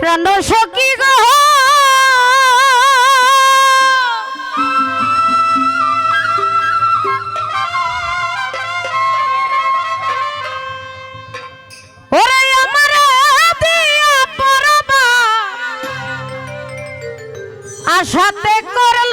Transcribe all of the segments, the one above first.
প্রাণ সখী গহ আশাতে করল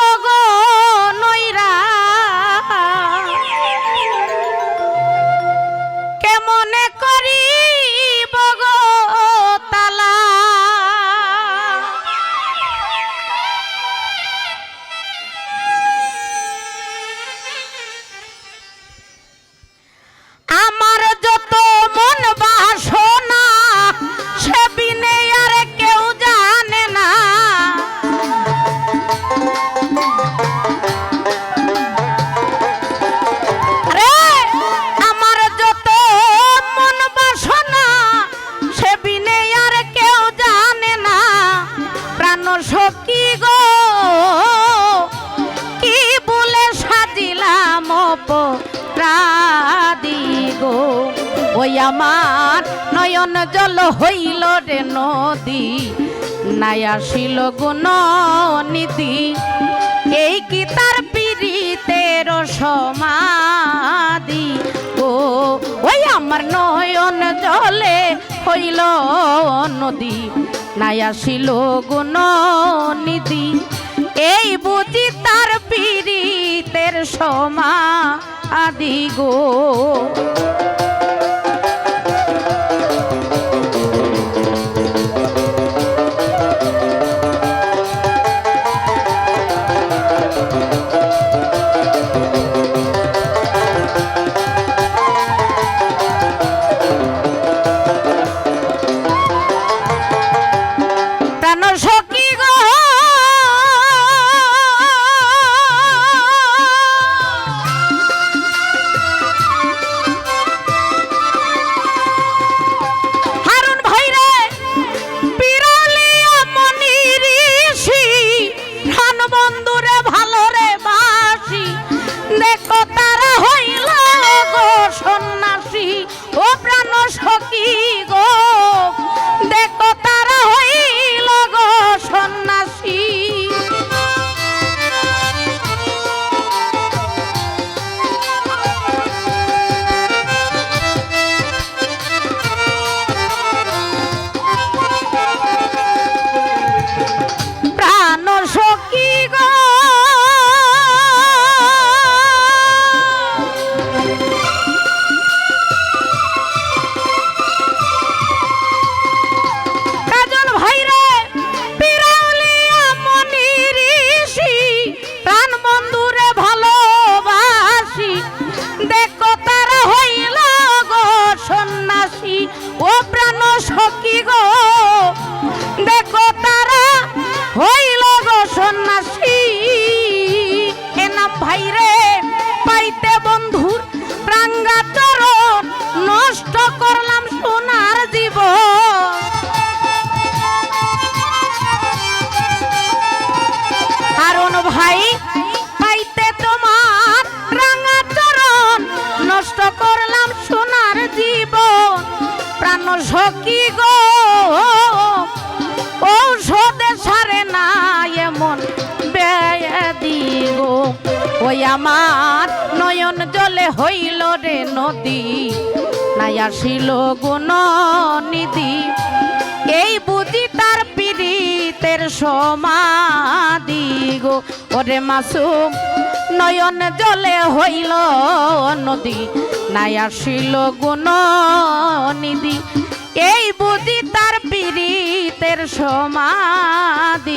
গো। ওই আমার নয়ন জল হইল রে নদী, নাই আসিল গুণ নীতি। এই কি তার পীড়িতের সমাধি? ও, ওই আমার নয়ন জলে হইল নদী, নাই আসিল গুণ নিধি এই বুঝি তার সমা আদি গো। সখী গো? ঔষধে সারে না এমন ব্যাধি গো। ওই আমার নয়ন জলে হইল রে নদী, নাই আসিল গুণ নিধি এই বুদ্ধি তার পীড়িতের সমাধি গো। ওরে মাসুম, নয়ন জলে হইল নদী, নাই আসিল গুণ নিধি এই বুদ্ধি তার পীড়িতের সমাধি।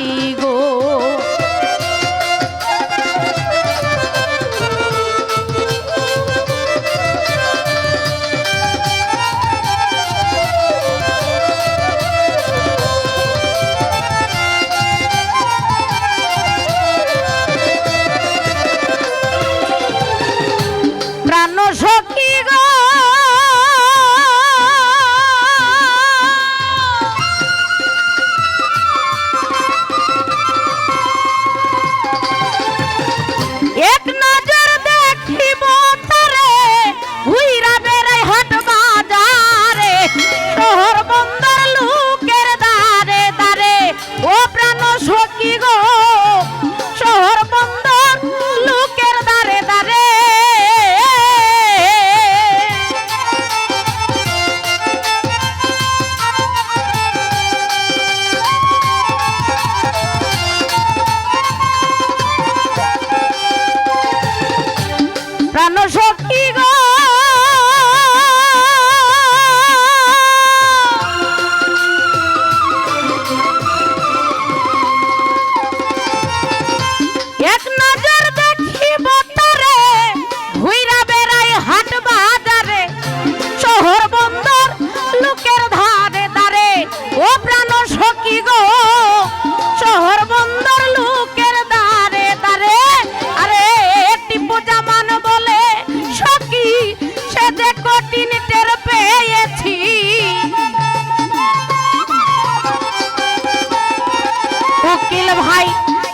বলে, ভাই,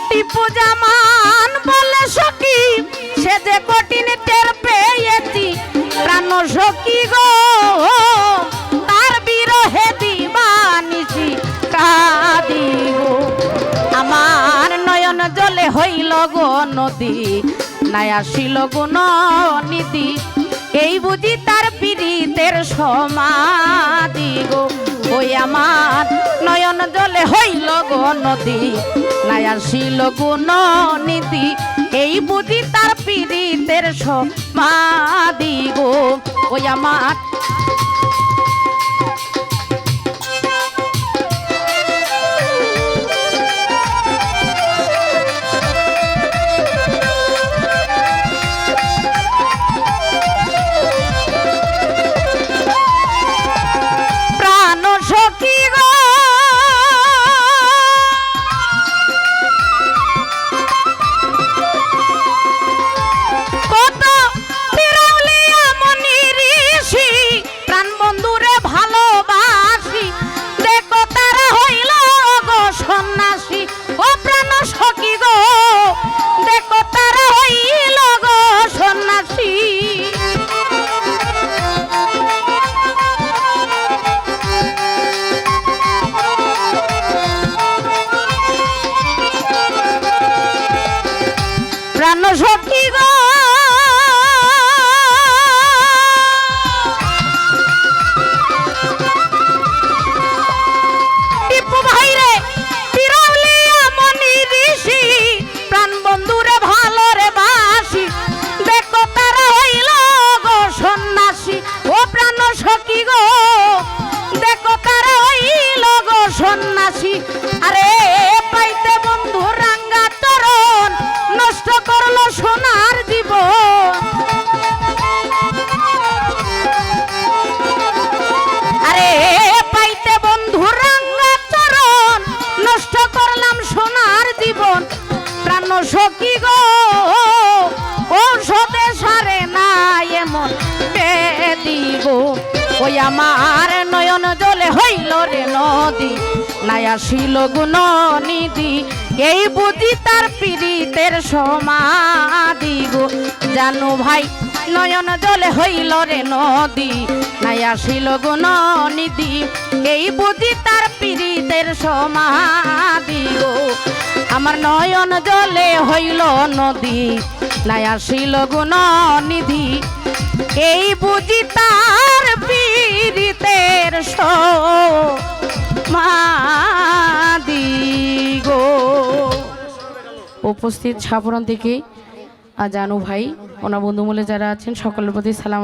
টিপু জামান বলে সখী, সে যে কঠিন টের পেয়েছি, প্রাণ সখী গো, তার বিরহে দিবানিসি কাদি গো। আমার নয়ন জলে হইল গো নদী, নাই আসিল গুণ নিধি এই বুঝি তার পীড়িতের সমাধি গো। ওই আমার নয়ন জলে হইল গো নদী। নাই আসিল গুণ নীতি এই বুঝি তার পীড়িতের সমাধি গো। ওই আমার আরে পাইতে বন্ধু রাঙ্গা চরণ নষ্ট করল সোনার জীবন। আরে পাইতে বন্ধু রাঙ্গা চরণ নষ্ট করলাম সোনার জীবন। প্রাণ সখী গো, ঔষধে সারে না এমন দিব ওই আমার নয়ন জলে হইল রে নদী, নাই আসিল গুণ নিধি। এই বুঝি তার পীড়িতের সমাধি গো। জানো ভাই, নয়ন জলে হইল রে নদী, নাই আসিল গুণ নিধি। এই বুঝি তার পীড়িতের সমাধি গো। আমার নয়ন জলে হইল নদী, নাই আসিল গুণ নিধি। এই বুঝি তার পীড়িতের সমাধি গো। উপস্থিত সাপরণ থেকে জানু ভাই ওনার বন্ধুমূলে যারা আছেন সকলের প্রতি সালাম